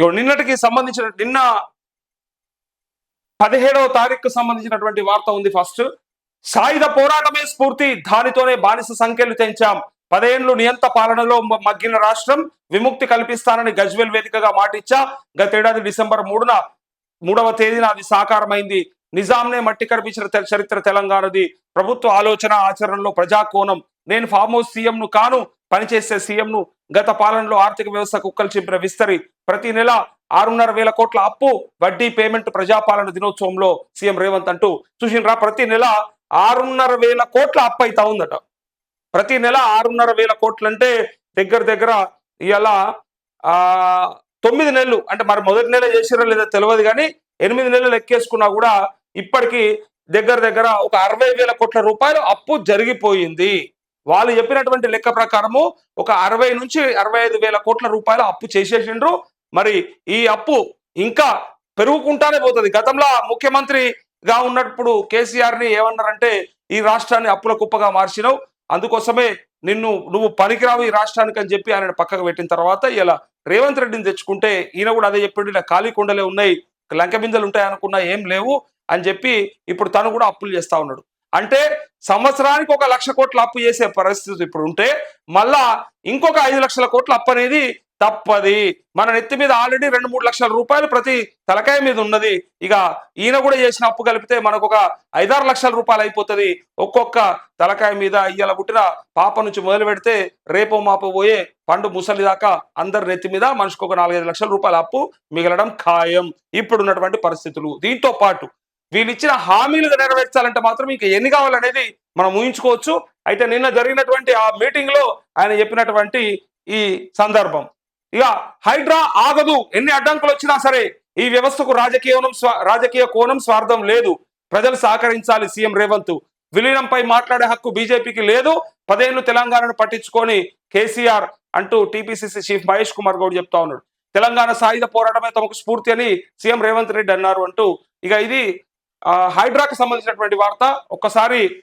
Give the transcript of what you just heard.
నిన్నటికి సంబంధించిన నిన్న పదిహేడవ తారీఖుకు సంబంధించినటువంటి వార్త ఉంది ఫస్ట్. సాయుధ పోరాటమే స్ఫూర్తి దానితోనే బానిస సంఖ్యలు తెంచాం. పదేండ్లు నియంత పాలనలో మగ్గిన రాష్ట్రం విముక్తి కల్పిస్తానని గజ్వెల్ వేదికగా మాటిచ్చా. గతేడాది డిసెంబర్ మూడున మూడవ తేదీన అది సాకారమైంది. నిజాంనే మట్టి కనిపించిన చరిత్ర తెలంగాణది. ప్రభుత్వ ఆలోచన ఆచరణలో ప్రజాకోణం. నేను ఫామ్ హౌస్ సీఎంను కాను పనిచేసే సీఎంను గత పాలనలో ఆర్థిక వ్యవస్థ కుక్కలు చింపిన విస్తరి. ప్రతి నెల ఆరున్నర వేల కోట్ల అప్పు వడ్డీ పేమెంట్ ప్రజాపాలన దినోత్సవంలో సీఎం రేవంత్ అంటూ చూసినరా ప్రతి నెల ఆరున్నర వేల కోట్ల అప్పు అయితా ఉందట. ప్రతి నెల ఆరున్నర వేల కోట్లు అంటే దగ్గర దగ్గర ఇలా తొమ్మిది నెలలు. అంటే మరి మొదటి నెల చేసిరో లేదో తెలియదు కానీ ఎనిమిది నెలలు ఎక్కేసుకున్నా కూడా ఇప్పటికీ దగ్గర దగ్గర ఒక అరవై వేల కోట్ల రూపాయలు అప్పు జరిగిపోయింది. వాళ్ళు చెప్పినటువంటి లెక్క ప్రకారము ఒక అరవై నుంచి అరవై ఐదు వేల కోట్ల రూపాయల అప్పు చేసేసిండ్రు. మరి ఈ అప్పు ఇంకా పెరుగుకుంటానే పోతుంది. గతంలో ముఖ్యమంత్రిగా ఉన్నప్పుడు కేసీఆర్ని ఏమన్నారంటే ఈ రాష్ట్రాన్ని అప్పుల కుప్పగా మార్చినావు అందుకోసమే నిన్ను నువ్వు పనికిరావు ఈ రాష్ట్రానికి అని చెప్పి ఆయన పక్కకు పెట్టిన తర్వాత ఇలా రేవంత్ రెడ్డిని తెచ్చుకుంటే ఈయన కూడా అదే చెప్పిండు ఇలా ఖాళీ కొండలే ఉన్నాయి లంక బిందెలు ఉంటాయి అనుకున్నా ఏం లేవు అని చెప్పి ఇప్పుడు తను కూడా అప్పులు చేస్తా ఉన్నాడు. అంటే సంవత్సరానికి ఒక లక్ష కోట్ల అప్పు చేసే పరిస్థితి ఇప్పుడు ఉంటే మళ్ళా ఇంకొక ఐదు లక్షల కోట్ల అప్పు అనేది తప్పది. మన నెత్తి మీద ఆల్రెడీ రెండు మూడు లక్షల రూపాయలు ప్రతి తలకాయ మీద ఉన్నది. ఇక ఈయన కూడా చేసిన అప్పు కలిపితే మనకు ఒక ఐదారు లక్షల రూపాయలు అయిపోతుంది. ఒక్కొక్క తలకాయ మీద ఇయ్యాల పుట్టిన పాప నుంచి మొదలు పెడితే రేపో మాపో పోయే పండు ముసలి దాకా అందరి నెత్తి మీద మనిషికి ఒక నాలుగైదు లక్షల రూపాయల అప్పు మిగలడం ఖాయం. ఇప్పుడున్నటువంటి పరిస్థితులు. దీంతో పాటు వీళ్ళు ఇచ్చిన హామీలు నెరవేర్చాలంటే మాత్రం ఇంకా ఎన్ని కావాలనేది మనం ఊహించుకోవచ్చు. అయితే నిన్న జరిగినటువంటి ఆ మీటింగ్లో ఆయన చెప్పినటువంటి ఈ సందర్భం. ఇక హైడ్రా ఆగదు ఎన్ని అడ్డంకులు వచ్చినా సరే ఈ వ్యవస్థకు రాజకీయం రాజకీయ కోణం స్వార్థం లేదు. ప్రజలు సహకరించాలి సీఎం రేవంత్. విలీనంపై మాట్లాడే హక్కు బీజేపీకి లేదు. పదేళ్ళు తెలంగాణను పట్టించుకొని కేసీఆర్ అంటూ టీపీసీసీ చీఫ్ మహేష్ కుమార్ గౌడ్ చెప్తా ఉన్నాడు. తెలంగాణ సాయుధ పోరాటమే తమకు స్ఫూర్తి అని సీఎం రేవంత్ రెడ్డి అన్నారు అంటూ. ఇక ఇది హైడ్రాకు సంబంధించినటువంటి వార్త. ఒక్కసారి